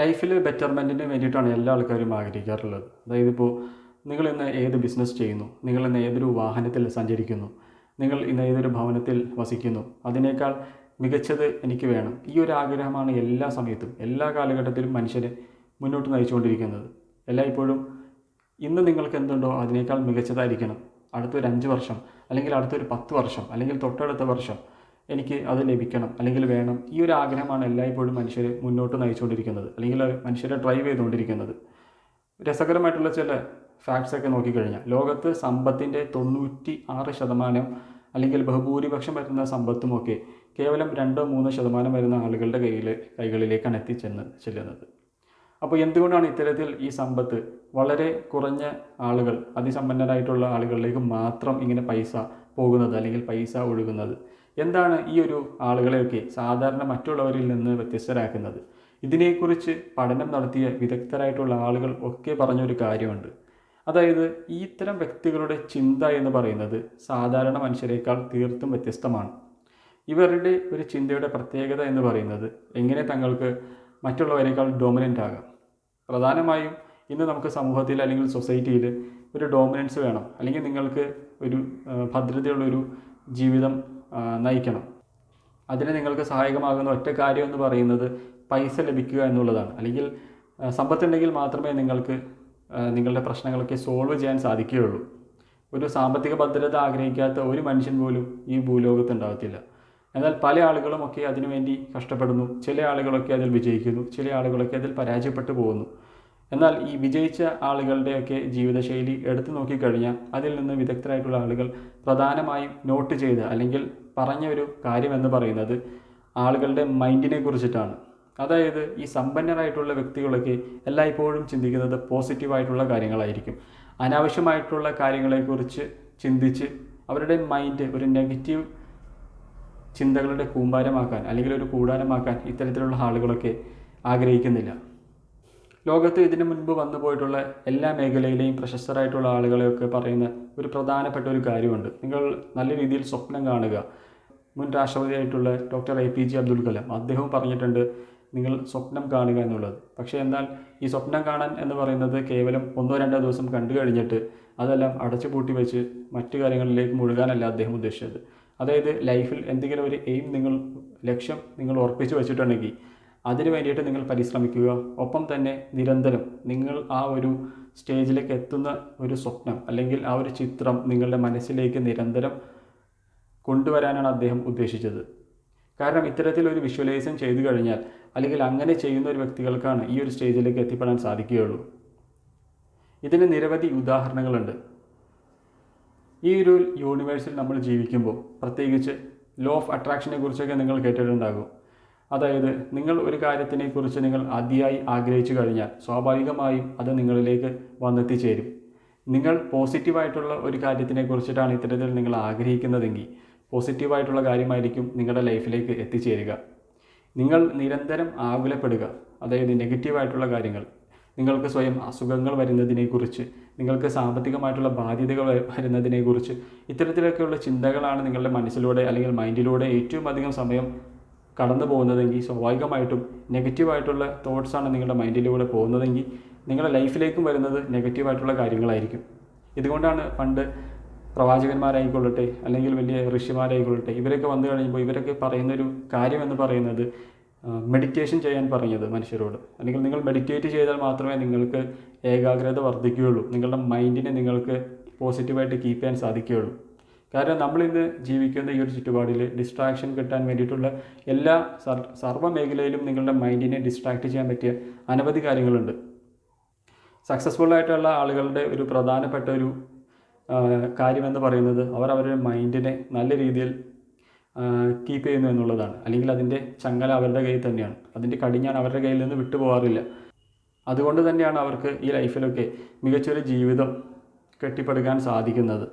ലൈഫിൽ ബെറ്റർമെന്റിന് വേണ്ടിയിട്ടാണ് എല്ലാ ആൾക്കാരും ആഗ്രഹിക്കാറുള്ളത്. അതായത് ഇപ്പോൾ നിങ്ങൾ ഇന്ന് ഏത് ബിസിനസ് ചെയ്യുന്നു? നിങ്ങൾ ഇന്ന് ഏതൊരു വാഹനത്തിൽ സഞ്ചരിക്കുന്നു? നിങ്ങൾ ഇന്ന് ഏതൊരു ഭവനത്തിൽ വസിക്കുന്നു? അതിനേക്കാൾ മികച്ചത് എനിക്ക് വേണം. ഈ ഒരു ആഗ്രഹമാണ് എല്ലാ സമയത്തും എല്ലാ കാലഘട്ടത്തിലും മനുഷ്യരെ മുന്നോട്ട് നയിച്ചുകൊണ്ടിരിക്കുന്നത്. എല്ലായ്പ്പോഴും ഇന്ന് നിങ്ങൾക്ക് എന്തുണ്ടോ അതിനേക്കാൾ മികച്ചതായിരിക്കണം. അടുത്തൊരു അഞ്ച് വർഷം അല്ലെങ്കിൽ അടുത്തൊരു പത്ത് വർഷം അല്ലെങ്കിൽ തൊട്ടടുത്ത വർഷം എനിക്ക് അത് ലഭിക്കണം. അല്ലെങ്കിൽ വേണം. ഈ ഒരു ആഗ്രഹമാണ് എല്ലായ്പ്പോഴും മനുഷ്യരെ മുന്നോട്ട് നയിച്ചുകൊണ്ടിരിക്കുന്നത്. അല്ലെങ്കിൽ മനുഷ്യരെ ഡ്രൈവ് ചെയ്തുകൊണ്ടിരിക്കുന്നത്. രസകരമായിട്ടുള്ള ചില ഫാക്ട്സ് ഒക്കെ നോക്കിക്കഴിഞ്ഞാൽ ലോകത്ത് സമ്പത്തിന്റെ തൊണ്ണൂറ്റി ആറ് ശതമാനം അല്ലെങ്കിൽ ബഹുഭൂരിപക്ഷം വരുന്ന സമ്പത്തുമൊക്കെ കേവലം രണ്ടോ മൂന്നോ ശതമാനം വരുന്ന ആളുകളുടെ കയ്യിൽ കൈകളിലേക്കാണ് എത്തിച്ചെന്ന് ചെല്ലുന്നത്. അപ്പോൾ എന്തുകൊണ്ടാണ് ഇത്തരത്തിൽ ഈ സമ്പത്ത് വളരെ കുറഞ്ഞ ആളുകൾ അതിസമ്പന്നരായിട്ടുള്ള ആളുകളിലേക്ക് മാത്രം ഇങ്ങനെ പൈസ പോകുന്നത് അല്ലെങ്കിൽ പൈസ ഒഴുകുന്നത്? എന്താണ് ഈ ഒരു ആളുകളെയൊക്കെ സാധാരണ മറ്റുള്ളവരിൽ നിന്ന് വ്യത്യസ്തരാക്കുന്നത്? ഇതിനെക്കുറിച്ച് പഠനം നടത്തിയ വിദഗ്ധരായിട്ടുള്ള ആളുകൾ ഒക്കെ പറഞ്ഞൊരു കാര്യമുണ്ട്. അതായത് ഈ ഇത്തരം വ്യക്തികളുടെ ചിന്ത എന്ന് പറയുന്നത് സാധാരണ മനുഷ്യരെക്കാൾ തീർത്തും വ്യത്യസ്തമാണ്. ഇവരുടെ ഒരു ചിന്തയുടെ പ്രത്യേകത എന്ന് പറയുന്നത് എങ്ങനെ തങ്ങൾക്ക് മറ്റുള്ളവരെക്കാൾ ഡോമിനന്റ് ആകാം? പ്രധാനമായും ഇന്ന് നമുക്ക് സമൂഹത്തിൽ അല്ലെങ്കിൽ സൊസൈറ്റിയിൽ ഒരു ഡോമിനൻസ് വേണം. അല്ലെങ്കിൽ നിങ്ങൾക്ക് ഒരു ഭദ്രതയുള്ളൊരു ജീവിതം നയിക്കണം. അതിന് നിങ്ങൾക്ക് സഹായകമാകുന്ന ഒറ്റ കാര്യം എന്ന് പറയുന്നത് പൈസ ലഭിക്കുക എന്നുള്ളതാണ്. അല്ലെങ്കിൽ സമ്പത്തുണ്ടെങ്കിൽ മാത്രമേ നിങ്ങൾക്ക് നിങ്ങളുടെ പ്രശ്നങ്ങളൊക്കെ സോൾവ് ചെയ്യാൻ സാധിക്കുകയുള്ളൂ. ഒരു സാമ്പത്തിക ഭദ്രത ആഗ്രഹിക്കാത്ത ഒരു മനുഷ്യൻ പോലും ഈ ഭൂലോകത്ത് ഉണ്ടാകത്തില്ല. എന്നാൽ പല ആളുകളും ഒക്കെ അതിനുവേണ്ടി കഷ്ടപ്പെടുന്നു. ചില ആളുകളൊക്കെ അതിൽ വിജയിക്കുന്നു. ചില ആളുകളൊക്കെ അതിൽ പരാജയപ്പെട്ടു പോകുന്നു. എന്നാൽ ഈ വിജയിച്ച ആളുകളുടെയൊക്കെ ജീവിതശൈലി എടുത്തു നോക്കിക്കഴിഞ്ഞാൽ അതിൽ നിന്ന് വിദഗ്ധരായിട്ടുള്ള ആളുകൾ പ്രധാനമായും നോട്ട് ചെയ്ത് അല്ലെങ്കിൽ പറഞ്ഞ ഒരു കാര്യം എന്ന് പറയുന്നത് ആളുകളുടെ മൈൻഡിനെ കുറിച്ചിട്ടാണ്. അതായത് ഈ സമ്പന്നരായിട്ടുള്ള വ്യക്തികളൊക്കെ എല്ലായ്പ്പോഴും ചിന്തിക്കുന്നത് പോസിറ്റീവായിട്ടുള്ള കാര്യങ്ങളായിരിക്കും. അനാവശ്യമായിട്ടുള്ള കാര്യങ്ങളെക്കുറിച്ച് ചിന്തിച്ച് അവരുടെ മൈൻഡ് ഒരു നെഗറ്റീവ് ചിന്തകളുടെ കൂമ്പാരമാക്കാൻ അല്ലെങ്കിൽ ഒരു കൂടാരമാക്കാൻ ഇത്തരത്തിലുള്ള ആളുകളൊക്കെ ആഗ്രഹിക്കുന്നില്ല. ലോകത്ത് ഇതിനു മുൻപ് വന്നു പോയിട്ടുള്ള എല്ലാ മേഖലയിലെയും പ്രശസ്തരായിട്ടുള്ള ആളുകളെയൊക്കെ പറയുന്ന ഒരു പ്രധാനപ്പെട്ട ഒരു കാര്യമുണ്ട്. നിങ്ങൾ നല്ല രീതിയിൽ സ്വപ്നം കാണുക. മുൻ രാഷ്ട്രപതിയായിട്ടുള്ള doctor A P J Abdul Kalam അദ്ദേഹവും പറഞ്ഞിട്ടുണ്ട് നിങ്ങൾ സ്വപ്നം കാണുക എന്നുള്ളത്. പക്ഷേ എന്നാൽ ഈ സ്വപ്നം കാണാൻ എന്ന് പറയുന്നത് കേവലം ഒന്നോ രണ്ടോ ദിവസം കണ്ടു കഴിഞ്ഞിട്ട് അതെല്ലാം അടച്ചു പൂട്ടി വെച്ച് മറ്റു കാര്യങ്ങളിലേക്ക് മുഴുകാനല്ല അദ്ദേഹം ഉദ്ദേശിച്ചത്. അതായത് ലൈഫിൽ എന്തെങ്കിലും ഒരു എയിം നിങ്ങൾ ലക്ഷ്യം നിങ്ങൾ ഉറപ്പിച്ചു വെച്ചിട്ടുണ്ടെങ്കിൽ അതിനു വേണ്ടിയിട്ട് നിങ്ങൾ പരിശ്രമിക്കുക. ഒപ്പം തന്നെ നിരന്തരം നിങ്ങൾ ആ ഒരു സ്റ്റേജിലേക്ക് എത്തുന്ന ഒരു സ്വപ്നം അല്ലെങ്കിൽ ആ ഒരു ചിത്രം നിങ്ങളുടെ മനസ്സിലേക്ക് നിരന്തരം കൊണ്ടുവരാനാണ് അദ്ദേഹം ഉദ്ദേശിച്ചത്. കാരണം ഇത്തരത്തിൽ ഒരു വിഷ്വലൈസേഷൻ ചെയ്തു കഴിഞ്ഞാൽ അല്ലെങ്കിൽ അങ്ങനെ ചെയ്യുന്ന ഒരു വ്യക്തികൾക്കാണ് ഈ ഒരു സ്റ്റേജിലേക്ക് എത്തിപ്പെടാൻ സാധിക്കുകയുള്ളൂ. ഇതിന് നിരവധി ഉദാഹരണങ്ങളുണ്ട്. ഈ ഒരു യൂണിവേഴ്സിൽ നമ്മൾ ജീവിക്കുമ്പോൾ പ്രത്യേകിച്ച് ലോ ഓഫ് അട്രാക്ഷനെ കുറിച്ചൊക്കെ നിങ്ങൾ കേട്ടിട്ടുണ്ടാകും. അതായത് നിങ്ങൾ ഒരു കാര്യത്തിനെക്കുറിച്ച് നിങ്ങൾ അതിയായി ആഗ്രഹിച്ചു കഴിഞ്ഞാൽ സ്വാഭാവികമായും അത് നിങ്ങളിലേക്ക് വന്നെത്തിച്ചേരും. നിങ്ങൾ പോസിറ്റീവായിട്ടുള്ള ഒരു കാര്യത്തിനെ കുറിച്ചിട്ടാണ് ഇത്തരത്തിൽ നിങ്ങൾ ആഗ്രഹിക്കുന്നതെങ്കിൽ പോസിറ്റീവായിട്ടുള്ള കാര്യമായിരിക്കും നിങ്ങളുടെ ലൈഫിലേക്ക് എത്തിച്ചേരുക. നിങ്ങൾ നിരന്തരം ആകുലപ്പെടുക അതായത് നെഗറ്റീവായിട്ടുള്ള കാര്യങ്ങൾ. നിങ്ങൾക്ക് സ്വയം അസുഖങ്ങൾ വരുന്നതിനെക്കുറിച്ച് നിങ്ങൾക്ക് സാമ്പത്തികമായിട്ടുള്ള ബാധ്യതകൾ വരുന്നതിനെക്കുറിച്ച് ഇത്തരത്തിലൊക്കെയുള്ള ചിന്തകളാണ് നിങ്ങളുടെ മനസ്സിലൂടെ അല്ലെങ്കിൽ മൈൻഡിലൂടെ ഏറ്റവും അധികം സമയം കടന്നു പോകുന്നതെങ്കിൽ സ്വാഭാവികമായിട്ടും നെഗറ്റീവായിട്ടുള്ള തോട്ട്സാണ് നിങ്ങളുടെ മൈൻഡിലൂടെ പോകുന്നതെങ്കിൽ നിങ്ങളുടെ ലൈഫിലേക്കും വരുന്നത് നെഗറ്റീവായിട്ടുള്ള കാര്യങ്ങളായിരിക്കും. ഇതുകൊണ്ടാണ് പണ്ട് പ്രവാചകന്മാരായിക്കൊള്ളട്ടെ അല്ലെങ്കിൽ വലിയ ഋഷിമാരായിക്കൊള്ളട്ടെ ഇവരൊക്കെ വന്നു കഴിയുമ്പോൾ ഇവരൊക്കെ പറയുന്നൊരു കാര്യമെന്ന് പറയുന്നത് മെഡിറ്റേഷൻ ചെയ്യാൻ പറഞ്ഞത് മനുഷ്യരോട്. അല്ലെങ്കിൽ നിങ്ങൾ മെഡിറ്റേറ്റ് ചെയ്താൽ മാത്രമേ നിങ്ങൾക്ക് ഏകാഗ്രത വർദ്ധിക്കുകയുള്ളൂ. നിങ്ങളുടെ മൈൻഡിനെ നിങ്ങൾക്ക് പോസിറ്റീവായിട്ട് കീപ്പ് ചെയ്യാൻ സാധിക്കുകയുള്ളൂ. കാരണം നമ്മളിന്ന് ജീവിക്കുന്ന ഈ ഒരു ചുറ്റുപാടിൽ ഡിസ്ട്രാക്ഷൻ കിട്ടാൻ വേണ്ടിയിട്ടുള്ള എല്ലാ സർ സർവ മേഖലയിലും നിങ്ങളുടെ മൈൻഡിനെ ഡിസ്ട്രാക്ട് ചെയ്യാൻ പറ്റിയ അനവധി കാര്യങ്ങളുണ്ട്. സക്സസ്ഫുൾ ആയിട്ടുള്ള ആളുകളുടെ ഒരു പ്രധാനപ്പെട്ട ഒരു കാര്യമെന്ന് പറയുന്നത് അവർ അവരുടെ മൈൻഡിനെ നല്ല രീതിയിൽ കീപ്പ് ചെയ്യുന്നു എന്നുള്ളതാണ്. അല്ലെങ്കിൽ അതിന്റെ ചങ്ങല അവരുടെ കയ്യിൽ തന്നെയാണ്. അതിന്റെ കടിഞ്ഞാൻ അവരുടെ കയ്യിൽ നിന്ന് വിട്ടുപോകാറില്ല അതുകൊണ്ട് തന്നെയാണ് അവർക്ക് ഈ ലൈഫിലൊക്കെ മികച്ചൊരു ജീവിതം കെട്ടിപ്പടുക്കാൻ സാധിക്കുന്നത്.